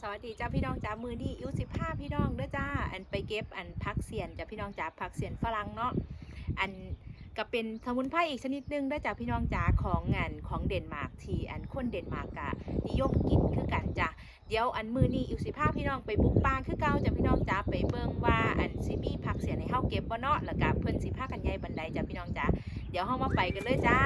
สวัสดีจ้าพี่น้องจ้ามือนี้อายุสิบห้าพี่น้องเด้อจ้า อันไปเก็บอันพักเสียนจ้าพี่น้องจ้าพักเสียนฝรั่งเนาะอันก็เป็นสมุนไพรอีกชนิดหนึงเด้อจ้าพี่น้องจ้าของงานของเดนมาร์กทีอันคนเดนมาร์กกะนิยมกินคือกันจ้าเดี๋ยวอันมือนี้อายุสิบห้าพี่น้องไปบุกป่าคือเก่าจ้าพี่น้องจ้าไปเบิ่งว่าอันซิมีพักเสียนให้เฮาเก็บบ่เนาะแล้วก็เพิ่นสิพากันใหญ่บันไดจ้าพี่น้องจ้าเดี๋ยวเฮามาไปกันเลยจ้า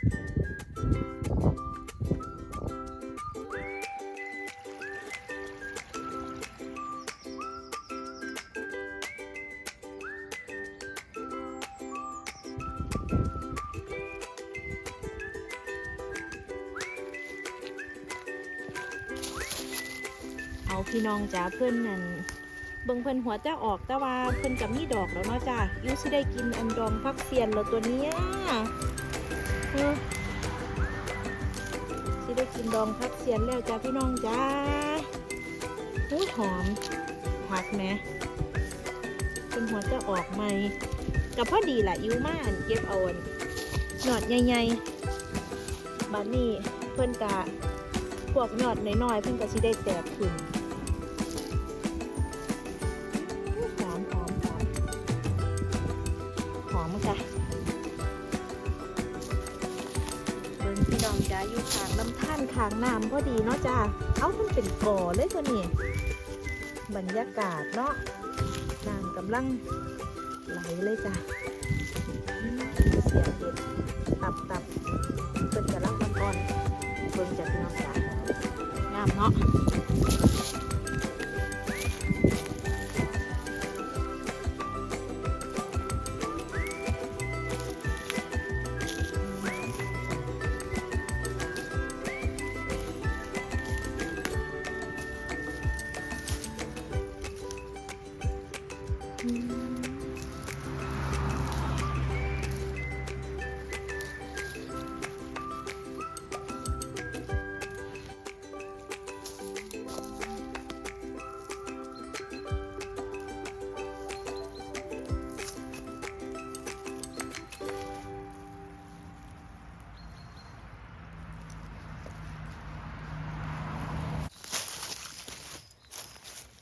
เอาพี่น้องจ้าเพื่อนนั่นเบิ่งเพิ่อนหัวจะออกแต่ว่าเพิ่อนกับมีดอกแล้วเนาะจ้ายูสิได้กินอันดองพักเซียนแล้วตัวเนี้ย ออสิได้กินดองพักเซียนแล้วจ้าพี่น้องจ้าอุ้ยหอมผักแหมเพิ่นหัวจะออกใหม่กับพอดีแหละยูมาอันเก็บเอาอนหยอดใหญ่ๆบัดนี้เพิ่อนกะพวกหยอดน้อยๆเพิ่อนก็สิได้แตกขึ้น น้องจ้าอยู่ทางลำธารข้างน้ำพอดีเนาะจ้าเอ้ามันเป็นก่อเลยตัวนี้บรรยากาศเนาะน้ำกำลังไหลเลยจ้าเสียงเด็ดตับตับเป็นกระลังอ่อนๆเบิ่งจากน้องจ้างามเนาะ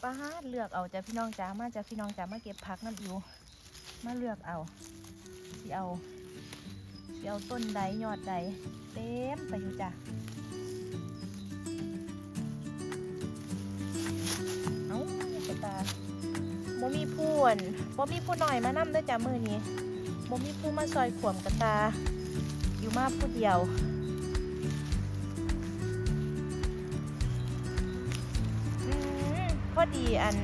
ป้าเลือกเอาจ้ะพี่น้องจ้ามาจ้ะพี่น้องจ้ามาเก็บผักน้ำอิวมาเลือกเอาสิเอาสิเอาต้นใดยอดใดเต็มไปอยู่จ้ะเอ้าไปตาบ่มีผู้อั่นบ่มีผู้หน่อยมานำเด้วยจ้ะมือนี้บ่มีผู้มาซอยขวมกระตาอยู่มาผู้เดียว ดีอัน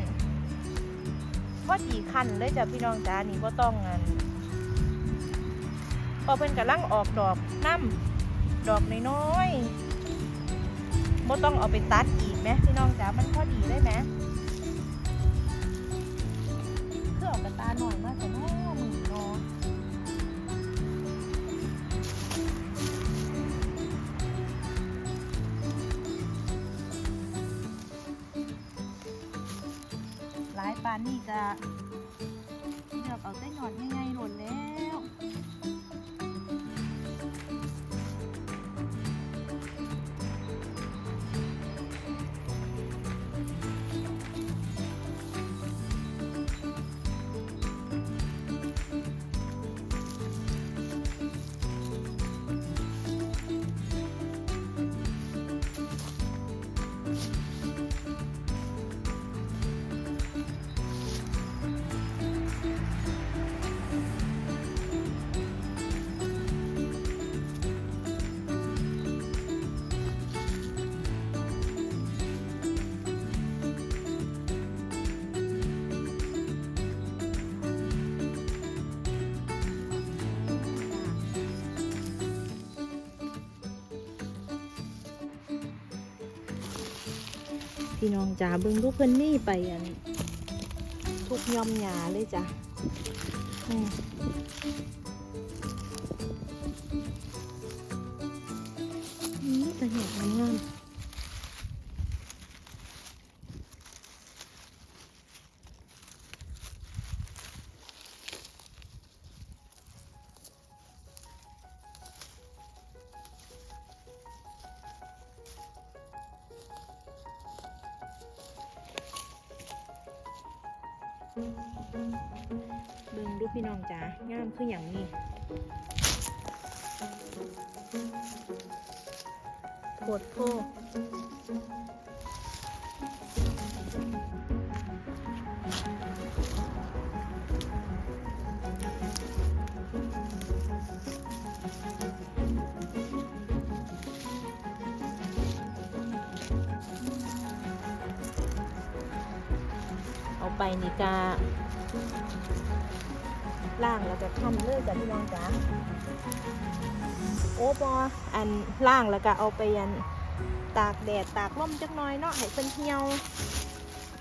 พอดีคันเลยจ้ะพี่น้องจ้านี่ก็ต้องอันพอเพิ่นกำลังออกดอกน้ำดอกน้อยๆบ่ต้องเอาไปตัดอีกไหมพี่น้องจ้ามันพอดีได้ไหม ปานนี่จะเลือกเอาแต่หนอนง่ายๆหล่นแล้ว พี่น้องจ๋าเบิ้งลูกเพิ่นนี่ไปอันทุกย่อมหยาเลยจ้ะอืมนี่แต่เห็นงาม เบิ่งดูพี่น้องจ๋างามคืออย่างนี้โพดโพ เอาไปนี่กาล่างแล้วก็ทำเลยจ้ะพี่น้องจ๋าโอ้บออันล่างแล้วก็เอาไปยันตากแดดตากลมจักน้อยเนาะให้เพิ่นเหี่ยว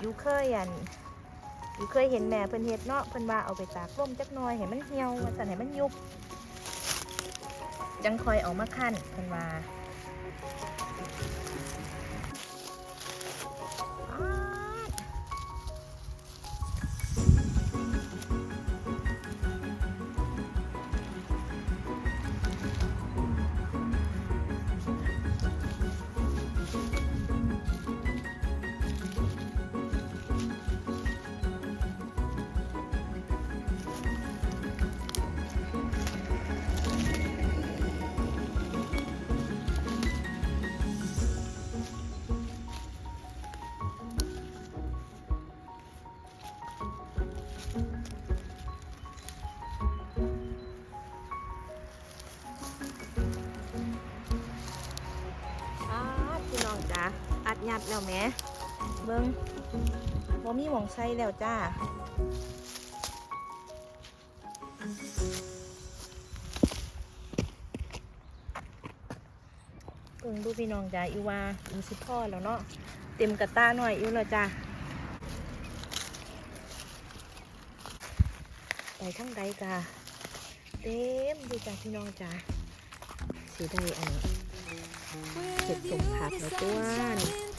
อยู่เคยอันอยู่เคยเห็นแม่เพิ่นเฮ็ดเนาะเพิ่นว่าเอาไปตากลมจักน้อยให้มันเหี่ยวว่าซั่นให้มันยุบจังคอยเอามาคั่นเพิ่นว่า อัดแล้วแม่เบิ้งบ่มีหมองใช้แล้วจ้าเบิ่งดูพี่น้องจ้าอีว่าอีสิพ่อแล้วเนาะเต็มกระต้าหน่อยอีแล้วจ้าไปทั้งใดจ้าเต็มดูจ้าพี่น้องจ้าสิได้อันนี้เก็บส่งผักแล้วจ้วน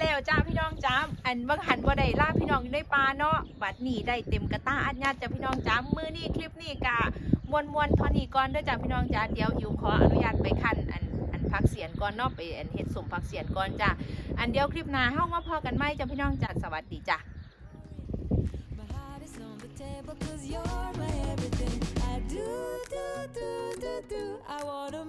แล้วจ้าพี่น้องจ้าอันบางหันว่าได้ล่าพี่น้องอยู่ในป่าเนาะบัดนี้ได้เต็มกระตาอัดญาติจ้าพี่น้องจ้ามือนี้คลิปนี้กะมวนมวนทอนี้ก่อนเด้อจ้าพี่น้องจ้าเดี๋ยวอิวขออนุญาตไปคันอันอันพักเสียนก่อนเนาะไปอันเฮ็ดสมพักเสียนก่อนจ้าอันเดียวคลิปหน้าเฮามาพอกันไหมจ้าพี่น้องจ้าสวัสดีจ้า Cause you're my everything. I do, do, do, do, do. I wanna